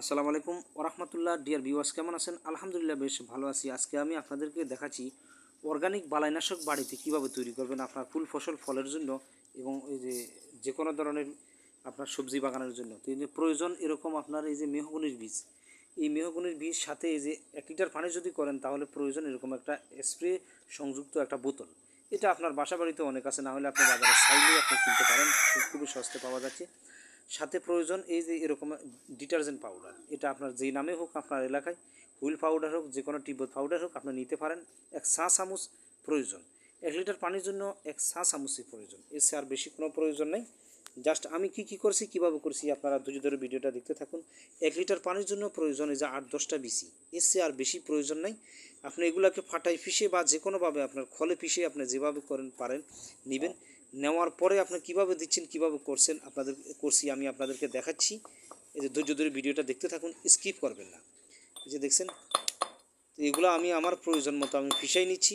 আসসালামু আলাইকুম ওরহমতুল্লাহ। ডিয়ার ভিউয়ার্স কেমন আছেন? আলহামদুলিল্লাহ বেশ ভালো আছি। আজকে আমি আপনাদেরকে দেখাচ্ছি অর্গানিক বালাইনাশক বাড়িতে কীভাবে তৈরি করবেন আপনার ফুল ফসল ফলের জন্য এবং এই যে যে কোনো ধরনের আপনার সবজি বাগানের জন্য। তো যে প্রয়োজন এরকম আপনার এই যে মেহগুনির বীজ। এই মেহগুনির বীজ সাথে এই যে এক লিটার পানি যদি করেন তাহলে প্রয়োজন এরকম একটা স্প্রে সংযুক্ত একটা বোতল। এটা আপনার বাসা বাড়িতে অনেক আছে, না হলে আপনি বাজারে চাইলেই আপনি কিনতে পারেন। খুবই সস্তায় পাওয়া যাচ্ছে। সাথে প্রয়োজন এই যে এরকম ডিটারজেন্ট পাউডার। এটা আপনার যেই নামে হোক, আপনার এলাকায়, হুইল পাউডার হোক যে কোনো টিবত পাউডার হোক, আপনি নিতে পারেন। এক চা চামচ প্রয়োজন। এক লিটার পানির জন্য এক চা চামচই প্রয়োজন। এসে আর বেশি কোনো প্রয়োজন নেই। জাস্ট আমি কি কি করছি, কীভাবে করছি, আপনারা ধৈর্য ধরে ভিডিওটা দেখতে থাকুন। এক লিটার পানির জন্য প্রয়োজন এই যে আট দশটা বিসি। এসে আর বেশি প্রয়োজন নেই। আপনি এগুলাকে ফাটাই পিষে বা যে কোনোভাবে আপনার খলে পিষে আপনি যেভাবে করেন, পারেন, নেবেন। নেওয়ার পরে আপনি কীভাবে দিচ্ছেন, কীভাবে করছেন, আপনাদের করছি আমি আপনাদেরকে দেখাচ্ছি। এই যে ধৈর্য ধরে ভিডিওটা দেখতে থাকুন, স্কিপ করবেন না। এই যে দেখছেন এগুলো আমি আমার প্রয়োজন মতো আমি ফিসাই নিচ্ছি।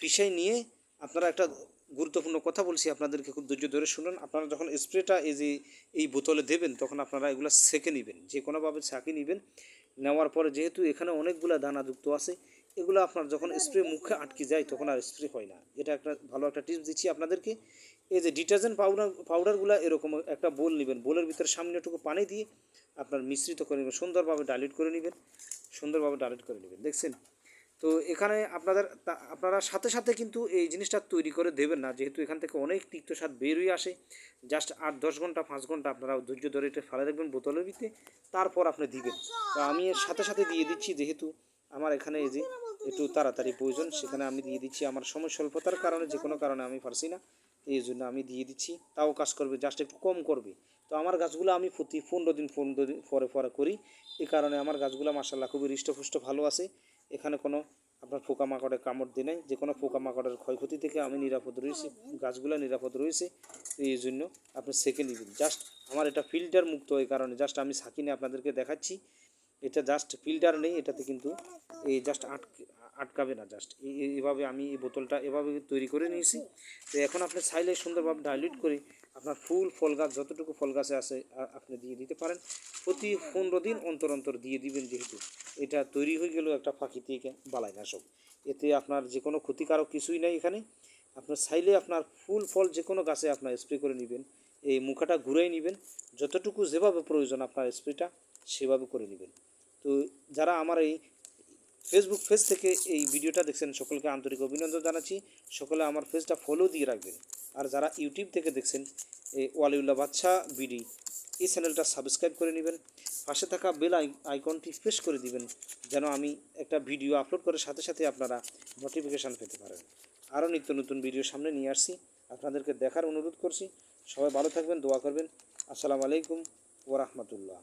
ফিসাই নিয়ে আপনারা একটা গুরুত্বপূর্ণ কথা বলছি, আপনাদেরকে খুব ধৈর্য ধরে শুনুন আপনারা যখন স্প্রেটা এই যে এই বোতলে দেবেন, তখন আপনারা এগুলো সেকে নেবেন যে কোনোভাবে ছাঁকে নেবেন। নেওয়ার পরে যেহেতু এখানে অনেকগুলো দানাযুক্ত আছে এগুলো আপনার যখন স্প্রে মুখে আটকে যায় তখন আর স্প্রে হয় না। এটা একটা ভালো একটা টিপস দিচ্ছি আপনাদেরকে। এই যে ডিটারজেন্ট পাউডার পাউডারগুলো এরকম একটা বোল নেবেন। বোলের ভিতরে সামনে একটু পানি দিয়ে আপনার মিশ্রিত করে নেবেন। সুন্দরভাবে ডাইলিট করে নেবেন। সুন্দরভাবে ডাইলিট করে নেবেন। দেখছেন? তো এখানে আপনাদের তা- আপনারা সাথে সাথে কিন্তু এই জিনিসটা তৈরি করে দেবেন না। যেহেতু এখান থেকে অনেক তিক্ত স্বাদ বেরোই আসে। জাস্ট আট দশ ঘণ্টা পাঁচ ঘণ্টা আপনারা ধৈর্য ধরে এটা ফেলে রাখবেন বোতলের ভিতরে। তারপর আপনি দিবেন। তো আমি এর সাথে সাথে দিয়ে দিচ্ছি যেহেতু আমার এখানে এই যে একটু তাড়াতাড়ি প্রয়োজন, সেখানে আমি দিয়ে দিচ্ছি আমার সময় স্বল্পতার কারণে, যে কোনো কারণে আমি পারছি না, এই জন্য আমি দিয়ে দিচ্ছি, তাও কাজ করবে জাস্ট একটু কম করবে। তো আমার গাছগুলো আমি প্রতি পনেরো দিন পনেরো দিন পরে পরে করি এই কারণে আমার গাছগুলো মাসাল্লাহ খুবই হৃষ্টপুষ্ট, ভালো আছে। এখানে কোনো আপনার পোকামাকড়ে কামড় দিয়ে নেই, যে কোনো পোকামাকড়ের ক্ষয়ক্ষতি থেকে আমি নিরাপদ রয়েছি, গাছগুলো নিরাপদ রয়েছে এই জন্য আপনি সেকে নেবেন। জাস্ট আমার এটা ফিল্টার মুক্ত, এই কারণে জাস্ট আমি সাকিনে আপনাদেরকে দেখাচ্ছি। এটা জাস্ট ফিল্টার নেই, এটাতে কিন্তু এই জাস্ট আটকে, আটকাবে না জাস্ট এইভাবে আমি এই বোতলটা এভাবে তৈরি করে নিয়েছি। তো এখন আপনি চাইলে সুন্দরভাবে ডাইলিউট করে আপনার ফুল ফল গাছ, যতটুকু ফল গাছে আছে আপনি দিয়ে দিতে পারেন। প্রতি পনেরো দিন অন্তর অন্তর দিয়ে দিবেন যেহেতু। এটা তৈরি হয়ে গেল একটা প্রাকৃতিক বালাইনাশক। এতে আপনার যে কোনো ক্ষতিকারক কিছুই নেই এখানে। আপনার চাইলে আপনার ফুল ফল যে কোনো গাছে আপনার স্প্রে করে নেবেন। এই মুখাটা ঘুরাই নেবেন। যতটুকু যেভাবে প্রয়োজন আপনার স্প্রেটা সেভাবে করে নেবেন। যারা আমার এই ফেসবুক পেজ থেকে এই ভিডিওটা দেখছেন, সকলকে আন্তরিক অভিনন্দন জানাচ্ছি। সকলে আমার পেজটা ফলো দিয়ে রাখবেন। আর যারা ইউটিউব থেকে দেখছেন, এই ওয়ালিউল্লাহ বাচ্চা বিডি, এই চ্যানেলটা সাবস্ক্রাইব করে নেবেন। পাশে থাকা বেল আই আইকনটি প্রেস করে দিবেন, যেন আমি একটা ভিডিও আপলোড করার সাথে সাথে আপনারা নোটিফিকেশান পেতে পারেন। আরও নিত্য নতুন ভিডিও সামনে নিয়ে আসছি। আপনাদেরকে দেখার অনুরোধ করছি। সবাই ভালো থাকবেন, দোয়া করবেন। আসসালামু আলাইকুম ওরহমতুল্লাহ